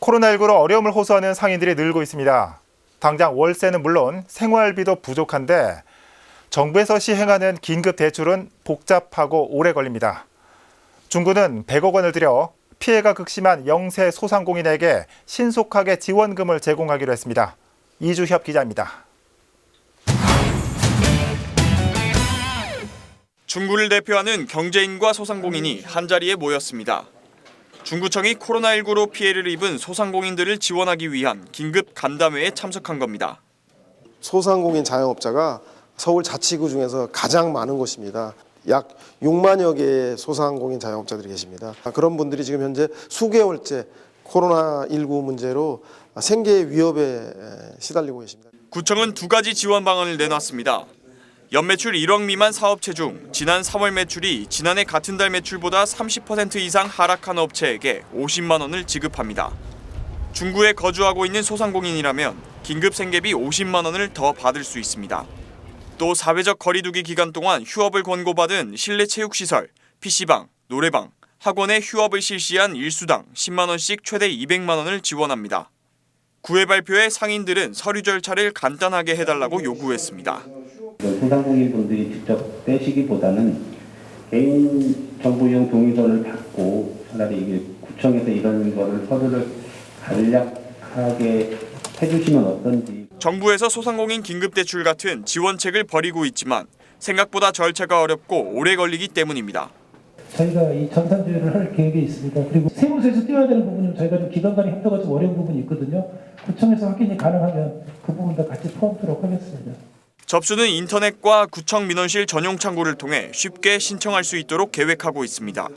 코로나19로 어려움을 호소하는 상인들이 늘고 있습니다. 당장 월세는 물론 생활비도 부족한데 정부에서 시행하는 긴급 대출은 복잡하고 오래 걸립니다. 중구는 100억 원을 들여 피해가 극심한 영세 소상공인에게 신속하게 지원금을 제공하기로 했습니다. 이주협 기자입니다. 중구를 대표하는 경제인과 소상공인이 한자리에 모였습니다. 중구청이 코로나19로 피해를 입은 소상공인들을 지원하기 위한 긴급 간담회에 참석한 겁니다. 소상공인 자영업자가 서울 자치구 중에서 가장 많은 곳입니다. 약 6만여 개의 소상공인 자영업자들이 계십니다. 그런 분들이 지금 현재 수개월째 코로나19 문제로 생계 위협에 시달리고 계십니다. 구청은 두 가지 지원 방안을 내놨습니다. 연매출 1억 미만 사업체 중 지난 3월 매출이 지난해 같은 달 매출보다 30% 이상 하락한 업체에게 50만 원을 지급합니다. 중구에 거주하고 있는 소상공인이라면 긴급 생계비 50만 원을 더 받을 수 있습니다. 또 사회적 거리두기 기간 동안 휴업을 권고받은 실내 체육시설, PC방, 노래방, 학원에 휴업을 실시한 일수당 10만 원씩 최대 200만 원을 지원합니다. 구회 발표에 상인들은 서류 절차를 간단하게 해달라고 요구했습니다. 소상공인 분들이 직접 떼시기보다는 개인 정보용 동의서를 받고 차라리 이게 구청에서 이런 거를 서류를 간략하게 해주시면 어떤지 정부에서 소상공인 긴급대출 같은 지원책을 벌이고 있지만 생각보다 절차가 어렵고 오래 걸리기 때문입니다. 저희가 이 전산조회를 할 계획이 있습니다. 그리고 세무서에서 떼어야 되는 부분은 저희가 좀 기관 간의 협조가 좀 어려운 부분이 있거든요. 구청에서 확인이 가능하면 그 부분도 같이 포함하도록 하겠습니다. 접수는 인터넷과 구청 민원실 전용 창구를 통해 쉽게 신청할 수 있도록 계획하고 있습니다.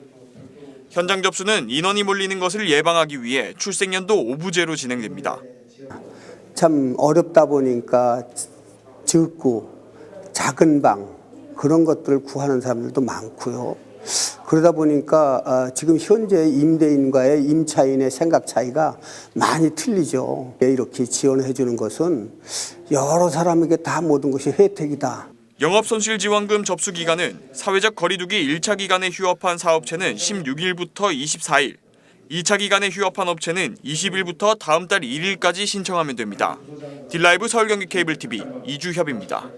현장 접수는 인원이 몰리는 것을 예방하기 위해 출생연도 오부제로 진행됩니다. 참 어렵다 보니까 적고 작은 방 그런 것들을 구하는 사람들도 많고요. 그러다 보니까 어, 지금 현재 임대인과의 임차인의 생각 차이가 많이 틀리죠. 이렇게 지원해 주는 것은 여러 사람에게 다 모든 것이 혜택이다. 영업손실지원금 접수 기간은 사회적 거리두기 1차 기간에 휴업한 사업체는 16일부터 24일, 2차 기간에 휴업한 업체는 20일부터 다음 달 1일까지 신청하면 됩니다. 딜라이브 서울경기 케이블 TV 이주협입니다.